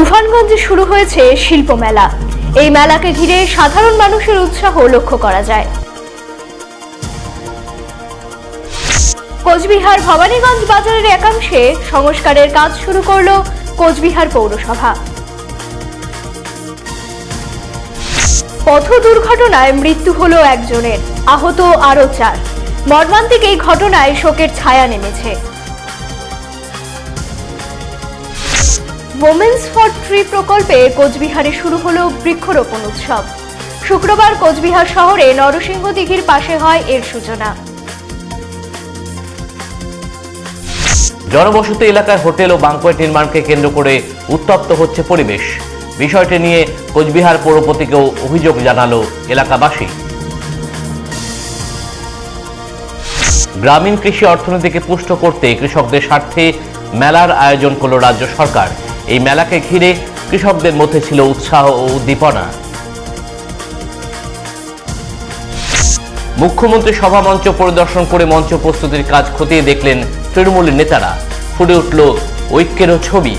তুফানগঞ্জে শুরু হয়েছে শিল্প মেলা। এই মেলাকে ঘিরে সাধারণ মানুষের উৎসাহ লক্ষ্য করা যায়। কোচবিহার ভবানীগঞ্জ বাজারের একাংশে সংস্কারের কাজ শুরু করল কোচবিহার পৌরসভা। পথ দুর্ঘটনায় মৃত্যু হলো একজনের, আহত আরও চার। মর্মান্তিক এই ঘটনায় শোকের ছায়া নেমেছে। ওমেন্স ফর ট্রি প্রকল্পে কোচবিহারে শুরু হলো বৃক্ষরোপণ উৎসব। শুক্রবার কোচবিহার শহরে নরসিংহ দিঘির পাশে হয় এর সূচনা। জনবসতি এলাকায় হোটেল ও বাংকোয়েট নির্মাণকে কেন্দ্র করে উত্তপ্ত হচ্ছে পরিবেশ। বিষয়টি নিয়ে কোচবিহার পৌরপতিকেও অভিযোগ জানালো এলাকাবাসী। গ্রামীণ কৃষি অর্থনীতিকে পুষ্ট করতে কৃষকদের স্বার্থে মেলার আয়োজন করল রাজ্য সরকার। এই মেলাকে ঘিরে কৃষকদের মধ্যে ছিল উৎসাহ ও উদ্দীপনা। মুখ্যমন্ত্রী সভা মঞ্চ পরিদর্শন করে মঞ্চ প্রস্তুতির কাজ খতিয়ে দেখলেন তৃণমূলের নেতারা। ফুটে উঠল ঐক্যেরও ছবি।